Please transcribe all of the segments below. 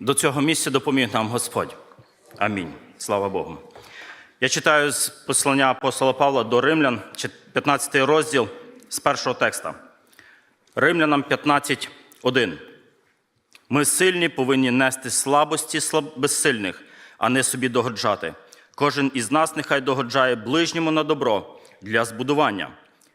До цього місця допоміг нам Господь. Амінь. Слава Богу. Я читаю з послання апостола Павла до Римлян, 15 розділ з першого текста. Римлянам 15.1. Ми сильні повинні нести слабості безсильних, а не собі догоджати. Кожен із нас нехай догоджає ближньому на добро для збудування.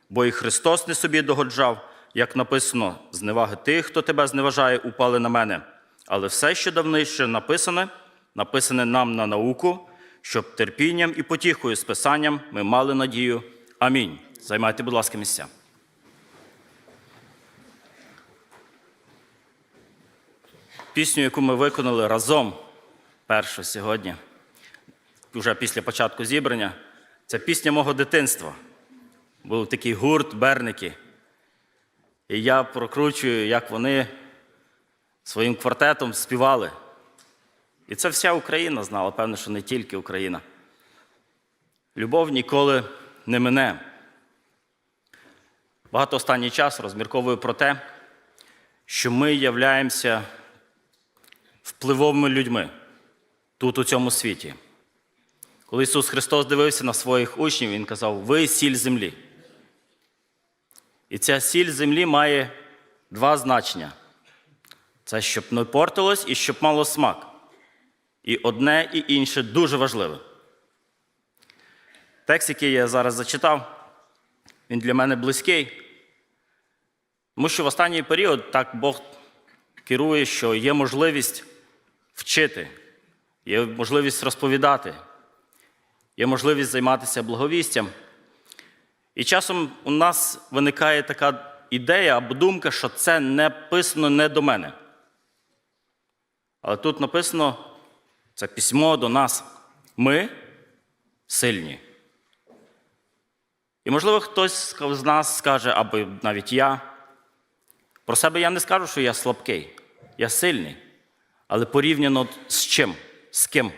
Бо і Христос не собі догоджав, як написано, зневаги тих, хто тебе зневажає, упали на мене. Але все, що давніше написане, написане нам на науку, щоб терпінням і потіхою з Писанням ми мали надію. Амінь. Займайте, будь ласка, місця. Пісню, яку ми виконали разом першу сьогодні, вже після початку зібрання, це пісня мого дитинства. Був такий гурт Берники. І я прокручую, як вони своїм квартетом співали. І це вся Україна знала, певно, що не тільки Україна. Любов ніколи не мине. Багато останній час розмірковую про те, що ми являємося впливовими людьми тут, у цьому світі. Коли Ісус Христос дивився на своїх учнів, Він казав: Ви сіль землі. І ця сіль землі має два значення: це щоб не портилось і щоб мало смак. І одне і інше дуже важливе. Текст, який я зараз зачитав, він для мене близький. Тому що в останній період так Бог керує, що є можливість вчити, є можливість розповідати, є можливість займатися благовістям. І часом у нас виникає така ідея або думка, що це не писано не до мене. Але тут написано це письмо до нас. Ми сильні. І, можливо, хтось з нас скаже, або навіть я. Про себе я не скажу, що я слабкий, я сильний. Але порівняно з чим? З ким?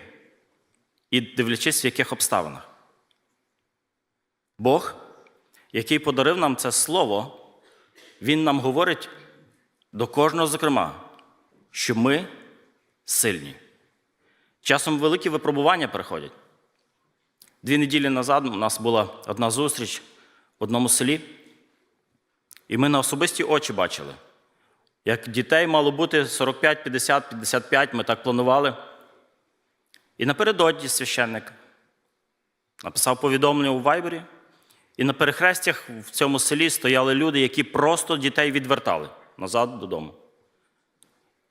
І дивлячись, в яких обставинах. Бог, який подарив нам це слово, Він нам говорить до кожного, зокрема, що ми сильні. Часом великі випробування приходять. Дві неділі назад у нас була одна зустріч в одному селі, і ми на особисті очі бачили, як дітей мало бути 45, 50, 55, ми так планували. І напередодні священник написав повідомлення у Вайбері, і на перехрестях в цьому селі стояли люди, які просто дітей відвертали назад додому.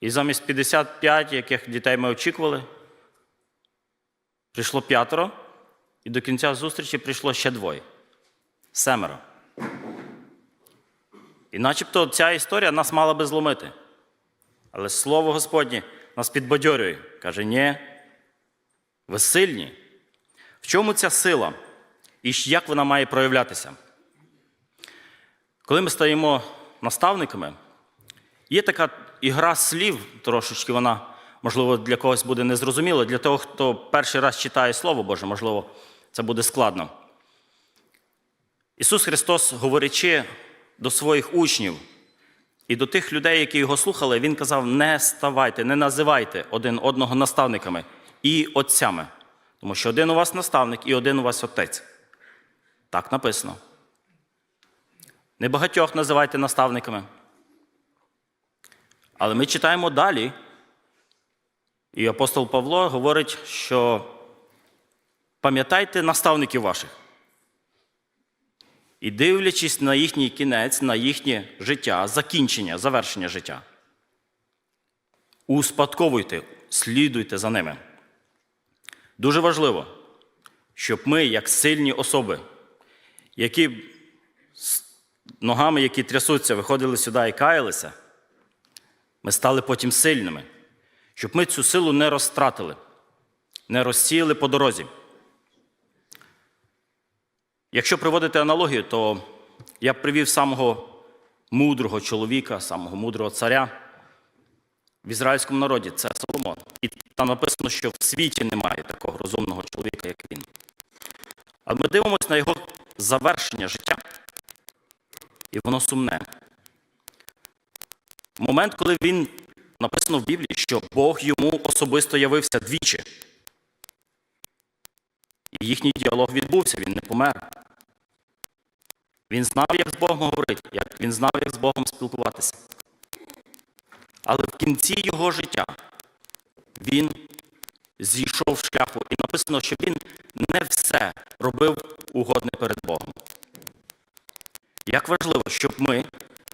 І замість 55, яких дітей ми очікували, прийшло п'ятеро, і до кінця зустрічі прийшло ще двоє семеро. І начебто ця історія нас мала би зломити. Але Слово Господнє нас підбадьорює. Каже, ні, ви сильні. В чому ця сила? І як вона має проявлятися? Коли ми стаємо наставниками, є така ігра слів, трошечки вона, можливо, для когось буде незрозуміла. Для того, хто перший раз читає Слово Боже, можливо, це буде складно. Ісус Христос, говорячи до своїх учнів і до тих людей, які його слухали, Він казав: не ставайте, не називайте один одного наставниками і отцями. Тому що один у вас наставник і один у вас отець. Так написано. Небагатьох називайте наставниками. Але ми читаємо далі. І апостол Павло говорить, що пам'ятайте наставників ваших. І дивлячись на їхній кінець, на їхнє життя, закінчення, завершення життя. Успадковуйте, слідуйте за ними. Дуже важливо, щоб ми, як сильні особи, які з ногами, які трясуться, виходили сюди і каялися, ми стали потім сильними, щоб ми цю силу не розтратили, не розсіяли по дорозі. Якщо приводити аналогію, то я б привів самого мудрого чоловіка, самого мудрого царя в ізраїльському народі це Соломон. І там написано, що в світі немає такого розумного чоловіка, як він. А ми дивимося на його завершення життя, і воно сумне. Момент, коли він написано в Біблії, що Бог йому особисто явився двічі. І їхній діалог відбувся, він не помер. Він знав, як з Богом говорити, як він знав, як з Богом спілкуватися. Але в кінці його життя він зійшов з шляху, і написано, що він не все робив угодне перед Богом. Як важливо, щоб ми,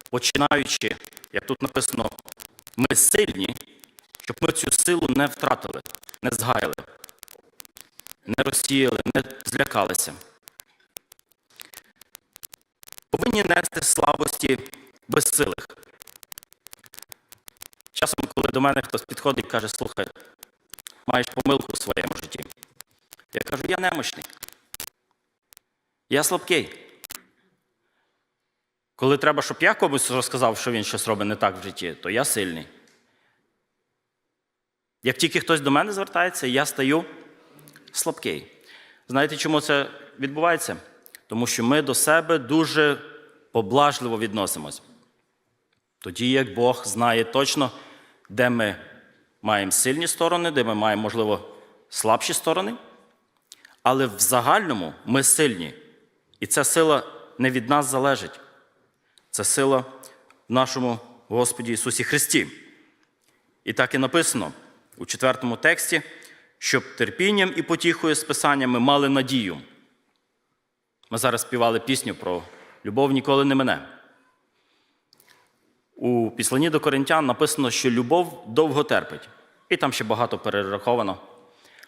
починаючи, як тут написано, ми сильні, щоб ми цю силу не втратили, не згаяли, не розсіяли, не злякалися. Повинні нести слабості безсилих. Часом, коли до мене хтось підходить і каже, слухай, маєш помилку в своєму житті. Я кажу, я немощний. Я слабкий. Коли треба, щоб я комусь розказав, що він щось робить не так в житті, то я сильний. Як тільки хтось до мене звертається, я стаю слабкий. Знаєте, чому це відбувається? Тому що ми до себе дуже поблажливо відносимось. Тоді як Бог знає точно, де ми маємо сильні сторони, де ми маємо, можливо, слабші сторони. Але в загальному ми сильні. І ця сила не від нас залежить. Це сила в нашому Господі Ісусі Христі. І так і написано у четвертому тексті, щоб терпінням і потіхою з Писанням ми мали надію. Ми зараз співали пісню про любов ніколи не мене. У післанні до Коринтян написано, що любов довго терпить. І там ще багато перераховано.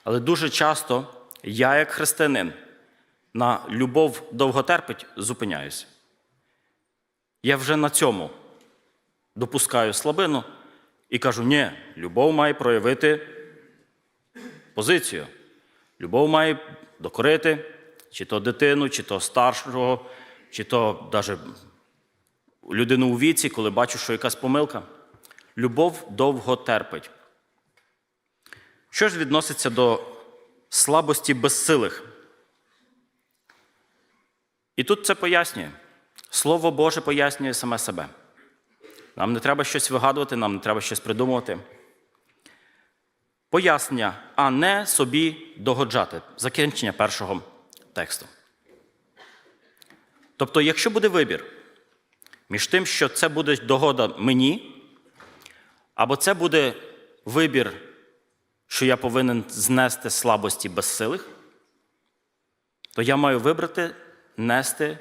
Але дуже часто я, як християнин, на любов довго терпить, зупиняюсь. Я вже на цьому допускаю слабину і кажу: ні, любов має проявити позицію. Любов має докорити чи то дитину, чи то старшого, чи то навіть людину у віці, коли бачу, що якась помилка. Любов довго терпить. Що ж відноситься до слабості безсилих? І тут це пояснює. Слово Боже пояснює саме себе. Нам не треба щось вигадувати, нам не треба щось придумувати. Пояснення, а не собі догоджати. Закінчення першого тексту. Тобто, якщо буде вибір між тим, що це буде догода мені, або це буде вибір, що я повинен знести слабості безсилих, то я маю вибрати нести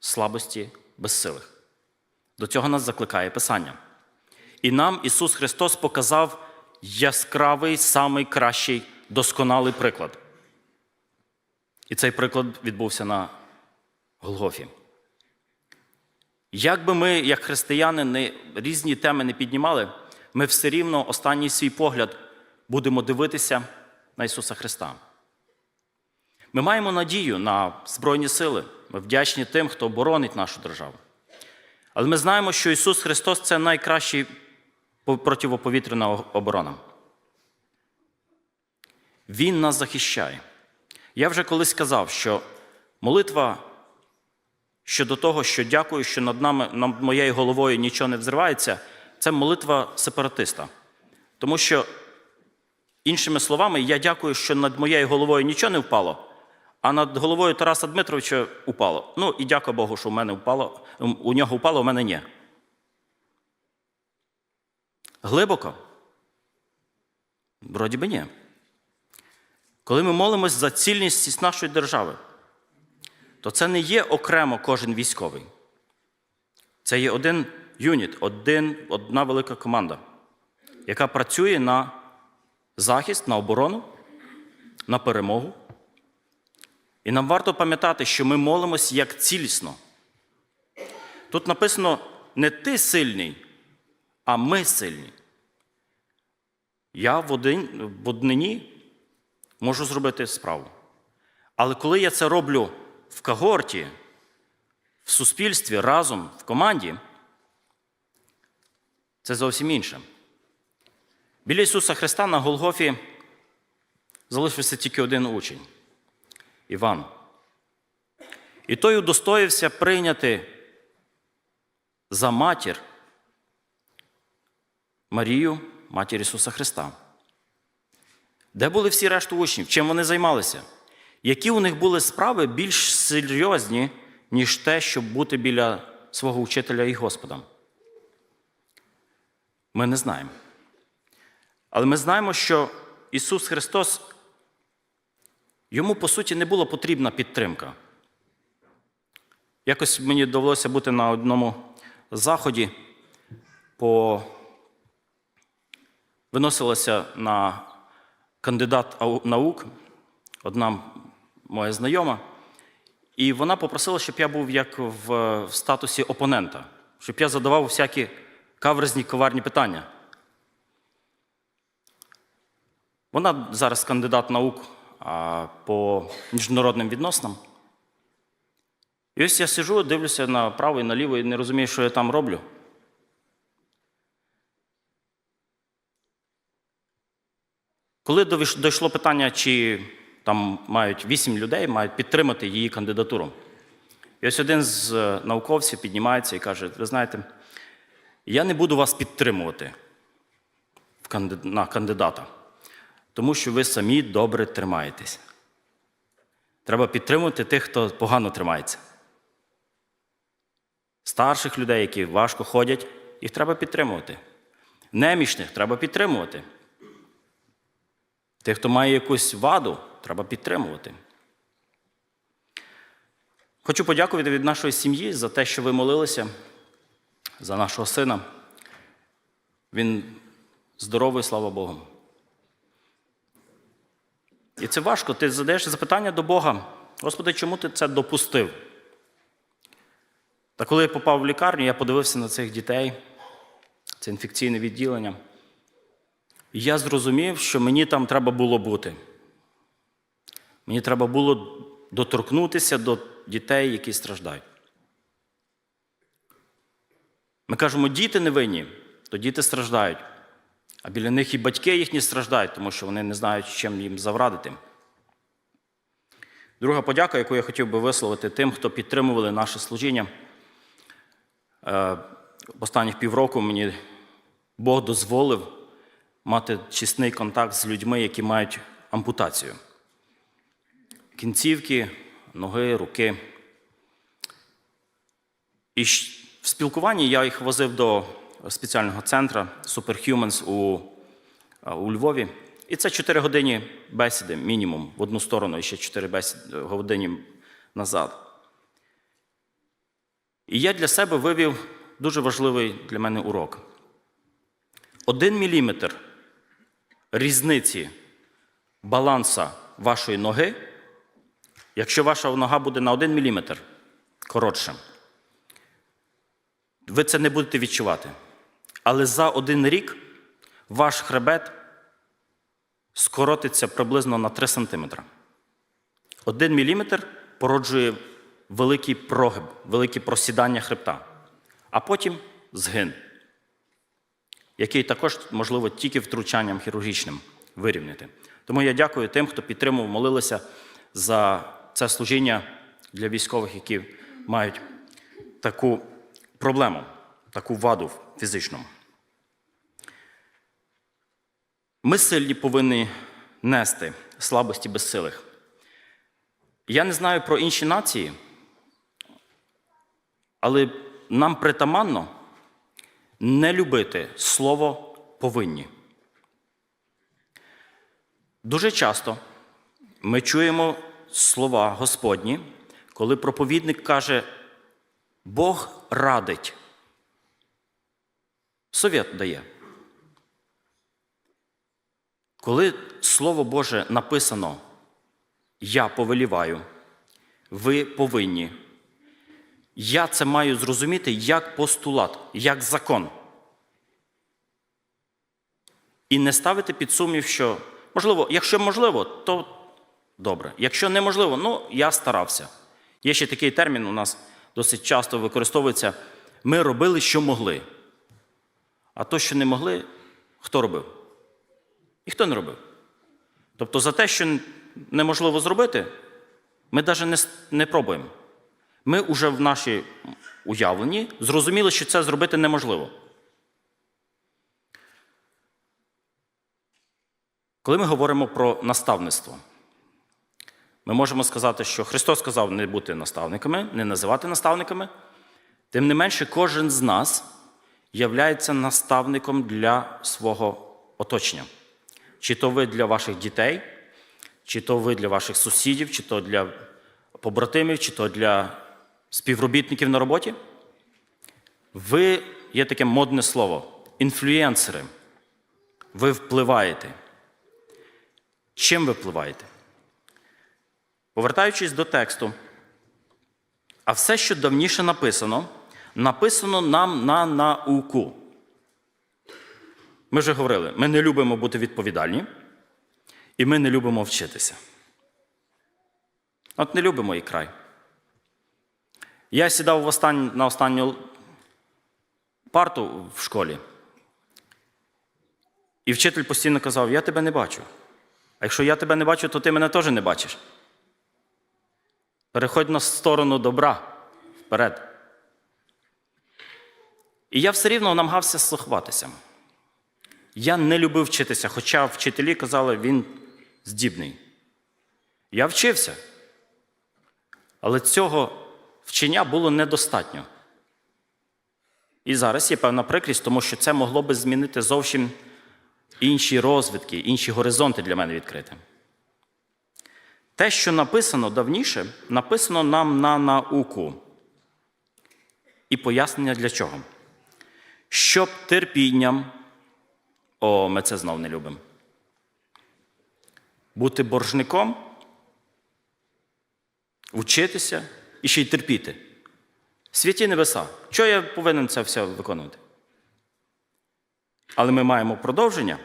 слабості безсилих. До цього нас закликає Писання. І нам Ісус Христос показав яскравий, самий кращий, досконалий приклад. І цей приклад відбувся на Голгофі. Як би ми, як християни, не, різні теми не піднімали, ми все рівно останній свій погляд будемо дивитися на Ісуса Христа. Ми маємо надію на Збройні сили. Ми вдячні тим, хто боронить нашу державу. Але ми знаємо, що Ісус Христос це найкращий противоповітряна оборона. Він нас захищає. Я вже колись сказав, що молитва щодо того, що дякую, що над нами, над моєю головою нічого не взривається, це молитва сепаратиста. Тому що, іншими словами, я дякую, що над моєю головою нічого не впало, а над головою Тараса Дмитровича упало. Ну і дякую Богу, що в мене впало, у нього впало, у мене ні. Глибоко? Вроді би ні. Коли ми молимось за цільність нашої держави, то це не є окремо кожен військовий. Це є один юніт, один, одна велика команда, яка працює на захист, на оборону, на перемогу. І нам варто пам'ятати, що ми молимось як цілісно. Тут написано не ти сильний, а ми сильні. Я в, один, в однині можу зробити справу. Але коли я це роблю в когорті, в суспільстві, разом, в команді, це зовсім інше. Біля Ісуса Христа на Голгофі залишився тільки один учень Іван. І той удостоївся прийняти за матір Марію матір Ісуса Христа. Де були всі решту учнів? Чим вони займалися? Які у них були справи більш серйозні, ніж те, щоб бути біля свого учителя і Господа? Ми не знаємо. Але ми знаємо, що Ісус Христос, йому, по суті, не була потрібна підтримка. Якось мені довелося бути на одному заході, по... виносилася на кандидат наук, одна моя знайома, і вона попросила, щоб я був як в, статусі опонента, щоб я задавав всякі каверзні коварні питання. Вона зараз кандидат наук по міжнародним відносинам. І ось я сижу, дивлюся направо і наліво і не розумію, що я там роблю. Коли дійшло питання, чи там мають вісім людей, мають підтримати її кандидатуру. І ось один з е, науковців піднімається і каже: ви знаєте, я не буду вас підтримувати на кандидата, тому що ви самі добре тримаєтесь. Треба підтримувати тих, хто погано тримається. Старших людей, які важко ходять, їх треба підтримувати. Немічних треба підтримувати. Тих, хто має якусь ваду, треба підтримувати. Хочу подякувати від нашої сім'ї за те, що ви молилися за нашого сина. Він здоровий, слава Богу. І це важко. Ти задаєш запитання до Бога. Господи, чому ти це допустив? Та коли я попав в лікарню, я подивився на цих дітей, це інфекційне відділення. І я зрозумів, що мені там треба було бути. Мені треба було доторкнутися до дітей, які страждають. Ми кажемо, діти не винні, то діти страждають. А біля них і батьки їхні страждають, тому що вони не знають, чим їм заврадити. Друга подяка, яку я хотів би висловити тим, хто підтримували наше служіння. Е, Останніх півроку мені Бог дозволив мати чесний контакт з людьми, які мають ампутацію. Кінцівки, ноги, руки. І в спілкуванні я їх возив до спеціального центру Superhumans у, у Львові. І це 4 години бесіди, мінімум, в одну сторону, і ще 4 бесіди, години назад. І я для себе вивів дуже важливий для мене урок. Один міліметр різниці баланса вашої ноги, якщо ваша нога буде на один міліметр коротше, ви це не будете відчувати. Але за один рік ваш хребет скоротиться приблизно на 3 см. Один міліметр породжує великий прогиб, велике просідання хребта, а потім згин, який також можливо тільки втручанням хірургічним вирівняти. Тому я дякую тим, хто підтримував, молилися за це служіння для військових, які мають таку проблему, таку ваду фізичну. Ми сильні повинні нести слабості безсилих. Я не знаю про інші нації, але нам притаманно не любити слово повинні. Дуже часто ми чуємо слова Господні, коли проповідник каже, Бог радить. Совет дає. Коли Слово Боже написано Я повеліваю, ви повинні. Я це маю зрозуміти як постулат, як закон. І не ставити під сумнів, що можливо, якщо можливо, то добре. Якщо неможливо, ну я старався. Є ще такий термін у нас досить часто використовується: ми робили, що могли. А то, що не могли, хто робив? Ніхто не робив. Тобто за те, що неможливо зробити, ми навіть не, не пробуємо. Ми вже в нашій уявленні зрозуміли, що це зробити неможливо. Коли ми говоримо про наставництво, ми можемо сказати, що Христос сказав не бути наставниками, не називати наставниками. Тим не менше, кожен з нас являється наставником для свого оточення. Чи то ви для ваших дітей, чи то ви для ваших сусідів, чи то для побратимів, чи то для співробітників на роботі. Ви є таке модне слово інфлюєнсери. Ви впливаєте. Чим ви впливаєте? Повертаючись до тексту, а все, що давніше написано, написано нам на науку. Ми вже говорили, ми не любимо бути відповідальні, і ми не любимо вчитися. От не любимо і край. Я сідав в остань... на останню парту в школі, і вчитель постійно казав: Я тебе не бачу. А якщо я тебе не бачу, то ти мене теж не бачиш. Переходь на сторону добра вперед. І я все рівно намагався слухатися. Я не любив вчитися, хоча вчителі казали, він здібний. Я вчився. Але цього вчення було недостатньо. І зараз є певна прикрість, тому що це могло би змінити зовсім інші розвитки, інші горизонти для мене відкрити. Те, що написано давніше, написано нам на науку. І пояснення для чого? Щоб терпінням, о, ми це знов не любимо. Бути боржником, вчитися і ще й терпіти. Святі небеса. Чого я повинен це все виконувати? Але ми маємо продовження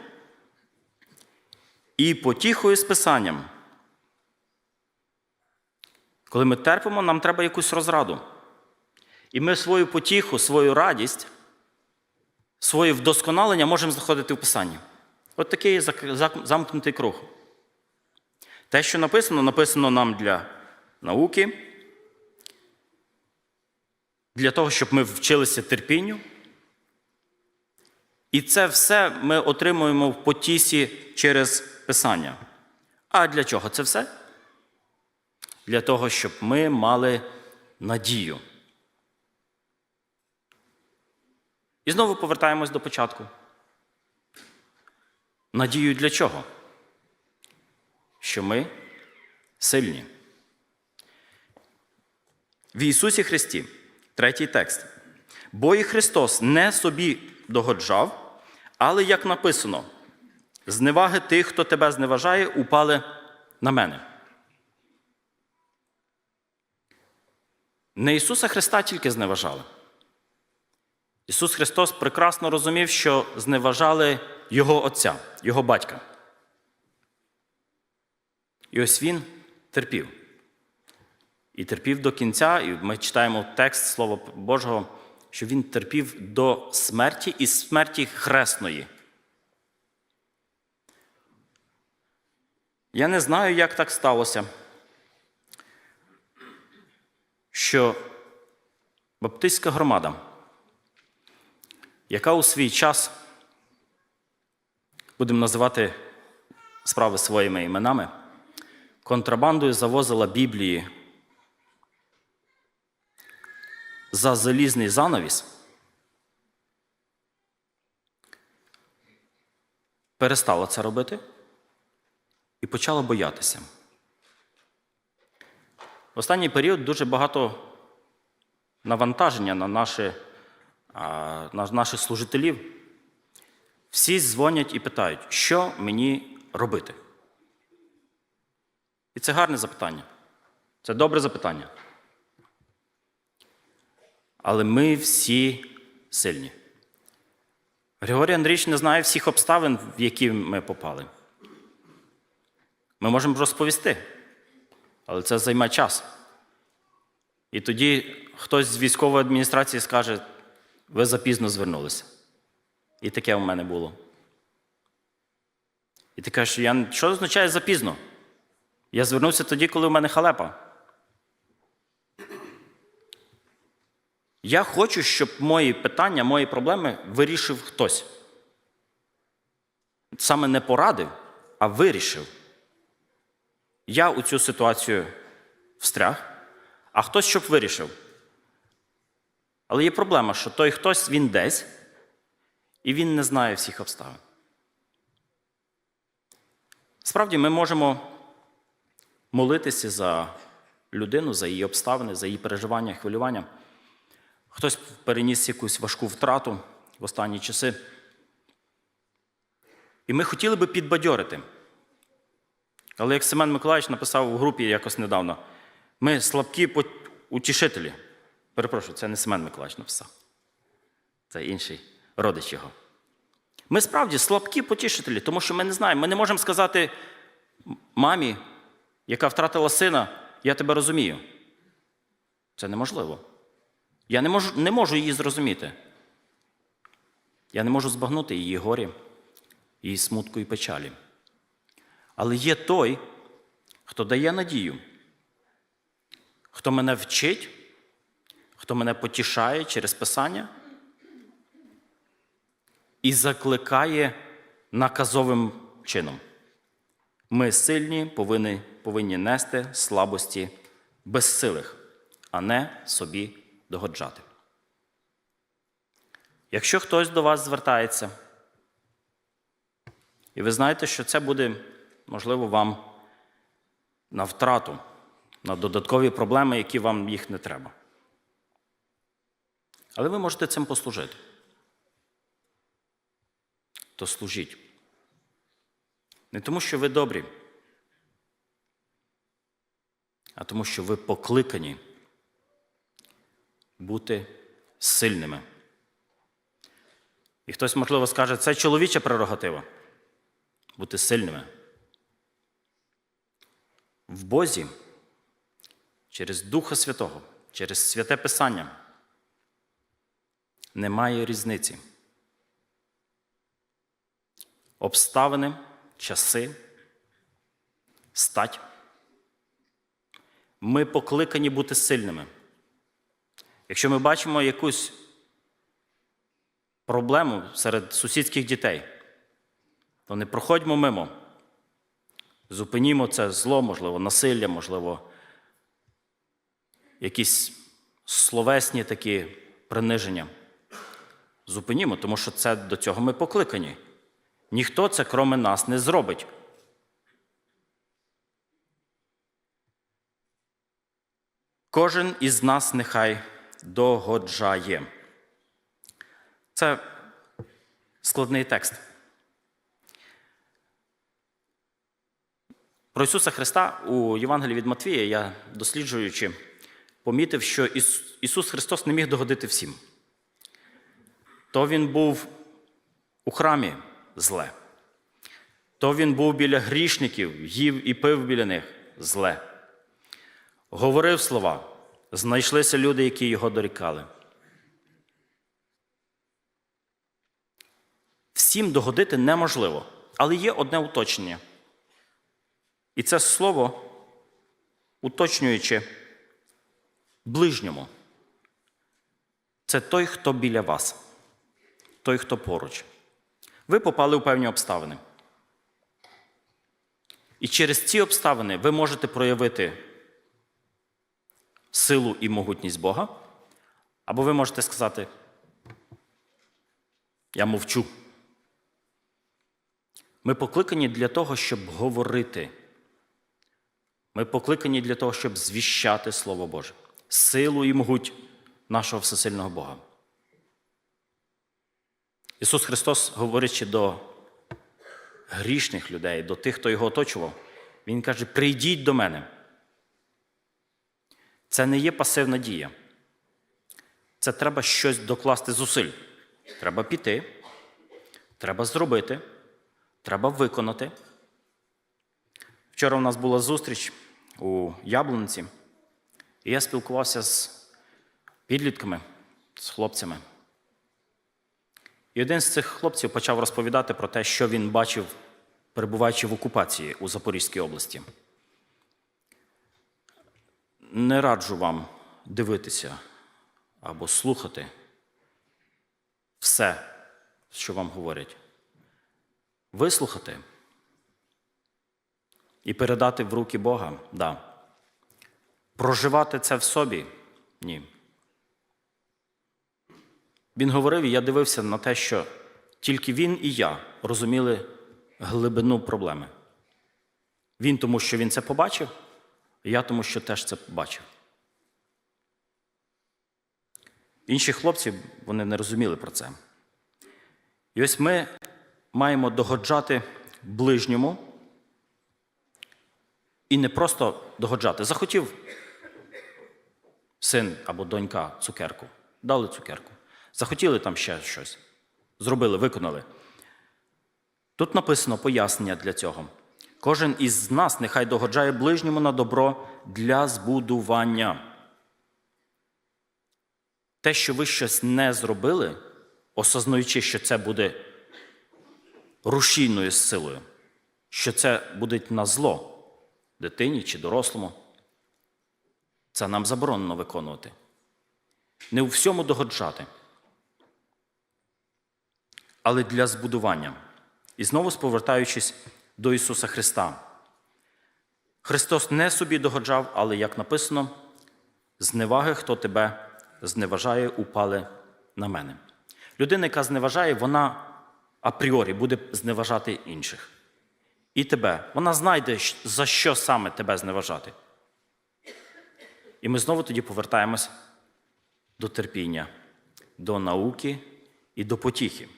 і потіхою з писанням. Коли ми терпимо, нам треба якусь розраду. І ми свою потіху, свою радість, своє вдосконалення можемо знаходити в Писанні. От такий замкнутий круг. Те, що написано, написано нам для науки, для того, щоб ми вчилися терпінню. І це все ми отримуємо в потісі через Писання. А для чого це все? Для того, щоб ми мали надію. І знову повертаємось до початку. Надію для чого? Що ми сильні. В Ісусі Христі, третій текст. Бо і Христос не собі догоджав, але як написано, зневаги тих, хто тебе зневажає, упали на мене. Не Ісуса Христа тільки зневажали. Ісус Христос прекрасно розумів, що зневажали Його Отця, Його батька. І ось Він терпів. І терпів до кінця, і ми читаємо текст Слова Божого, що Він терпів до смерті і смерті хресної. Я не знаю, як так сталося, що Баптистська громада, яка у свій час, будемо називати справи своїми іменами, контрабандою завозила Біблії за залізний занавіс, перестала це робити і почала боятися. В останній період дуже багато навантаження на, наші, на наших служителів. Всі дзвонять і питають, що мені робити. І це гарне запитання. Це добре запитання. Але ми всі сильні. Григорій Андрійович не знає всіх обставин, в які ми попали. Ми можемо розповісти, але це займе час. І тоді хтось з військової адміністрації скаже, ви запізно звернулися. І таке у мене було. І ти кажеш, я... що означає запізно? Я звернувся тоді, коли у мене халепа. Я хочу, щоб мої питання, мої проблеми вирішив хтось. Саме не порадив, а вирішив. Я у цю ситуацію встряг, а хтось щоб вирішив. Але є проблема, що той хтось він десь, і він не знає всіх обставин. Справді, ми можемо молитися за людину, за її обставини, за її переживання, хвилювання. Хтось переніс якусь важку втрату в останні часи. І ми хотіли би підбадьорити. Але як Семен Миколаївич написав у групі якось недавно, ми слабкі утішителі. Перепрошую, це не Семен Миколаївич написав. Це інший родич його. Ми справді слабкі потішителі, тому що ми не знаємо. Ми не можемо сказати мамі, яка втратила сина, я тебе розумію. Це неможливо. Я не можу, не можу її зрозуміти. Я не можу збагнути її горі, її смутку і печалі. Але є той, хто дає надію, хто мене вчить, хто мене потішає через Писання і закликає наказовим чином. Ми сильні, повинні, повинні нести слабості безсилих, а не собі догоджати. Якщо хтось до вас звертається, і ви знаєте, що це буде, можливо, вам на втрату, на додаткові проблеми, які вам їх не треба. Але ви можете цим послужити. То служіть. Не тому, що ви добрі, а тому, що ви покликані бути сильними. І хтось, можливо, скаже, це чоловіча прерогатива бути сильними. В Бозі через Духа Святого, через святе Писання немає різниці. Обставини, часи, стать. Ми покликані бути сильними. Якщо ми бачимо якусь проблему серед сусідських дітей, то не проходьмо мимо. Зупинімо це зло, можливо, насилля, можливо, якісь словесні такі приниження. Зупинімо, тому що це до цього ми покликані. Ніхто це, кроме нас, не зробить. Кожен із нас нехай догоджає. Це складний текст. Про Ісуса Христа у Євангелії від Матвія я, досліджуючи, помітив, що Ісус Христос не міг догодити всім. То Він був у храмі зле, то Він був біля грішників, їв і пив біля них зле. Говорив слова, знайшлися люди, які його дорікали. Всім догодити неможливо, але є одне уточнення. І це слово, уточнюючи ближньому, це той, хто біля вас, той, хто поруч. Ви попали у певні обставини. І через ці обставини ви можете проявити силу і могутність Бога, або ви можете сказати, я мовчу. Ми покликані для того, щоб говорити. Ми покликані для того, щоб звіщати Слово Боже, силу і могуть нашого всесильного Бога. Ісус Христос, говорячи до грішних людей, до тих, хто його оточував, Він каже: прийдіть до мене. Це не є пасивна дія. Це треба щось докласти зусиль. Треба піти, треба зробити, треба виконати. Вчора у нас була зустріч у Яблунці, і я спілкувався з підлітками, з хлопцями. І один з цих хлопців почав розповідати про те, що він бачив, перебуваючи в окупації у Запорізькій області. Не раджу вам дивитися або слухати все, що вам говорять. Вислухати, і передати в руки Бога? Да. Проживати це в собі? Ні. Він говорив, і я дивився на те, що тільки він і я розуміли глибину проблеми. Він тому, що він це побачив, і я тому, що теж це побачив. Інші хлопці вони не розуміли про це. І ось ми маємо догоджати ближньому і не просто догоджати. Захотів син або донька цукерку, дали цукерку. Захотіли там ще щось. Зробили, виконали. Тут написано пояснення для цього. Кожен із нас нехай догоджає ближньому на добро для збудування. Те, що ви щось не зробили, осознаючи, що це буде рушійною силою, що це буде на зло дитині чи дорослому, це нам заборонено виконувати. Не у всьому догоджати, але для збудування. І знову повертаючись до Ісуса Христа. Христос не собі догоджав, але, як написано, зневаги, хто тебе зневажає, упали на мене. Людина, яка зневажає, вона апріорі буде зневажати інших. І тебе. Вона знайде, за що саме тебе зневажати. І ми знову тоді повертаємось до терпіння, до науки і до потіхи.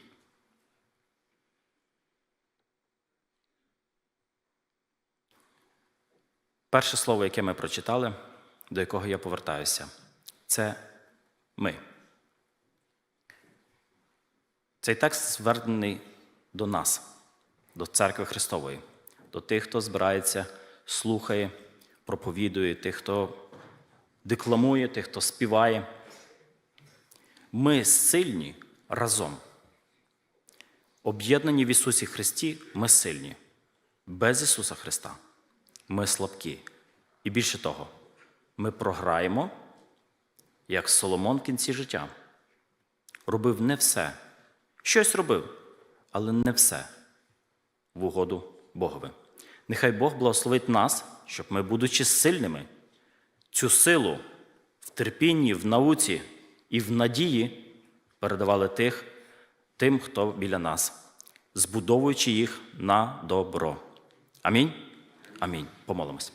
Перше слово, яке ми прочитали, до якого я повертаюся, це ми. Цей текст звернений до нас, до церкви Христової, до тих, хто збирається, слухає, проповідує, тих, хто декламує, тих, хто співає. Ми сильні разом. Об'єднані в Ісусі Христі, ми сильні. Без Ісуса Христа ми слабкі. І більше того, ми програємо, як Соломон в кінці життя. Робив не все. Щось робив, але не все в угоду Богові. Нехай Бог благословить нас, щоб ми, будучи сильними, цю силу в терпінні, в науці і в надії передавали тих, тим, хто біля нас, збудовуючи їх на добро. Амінь. Амінь. Помолимось.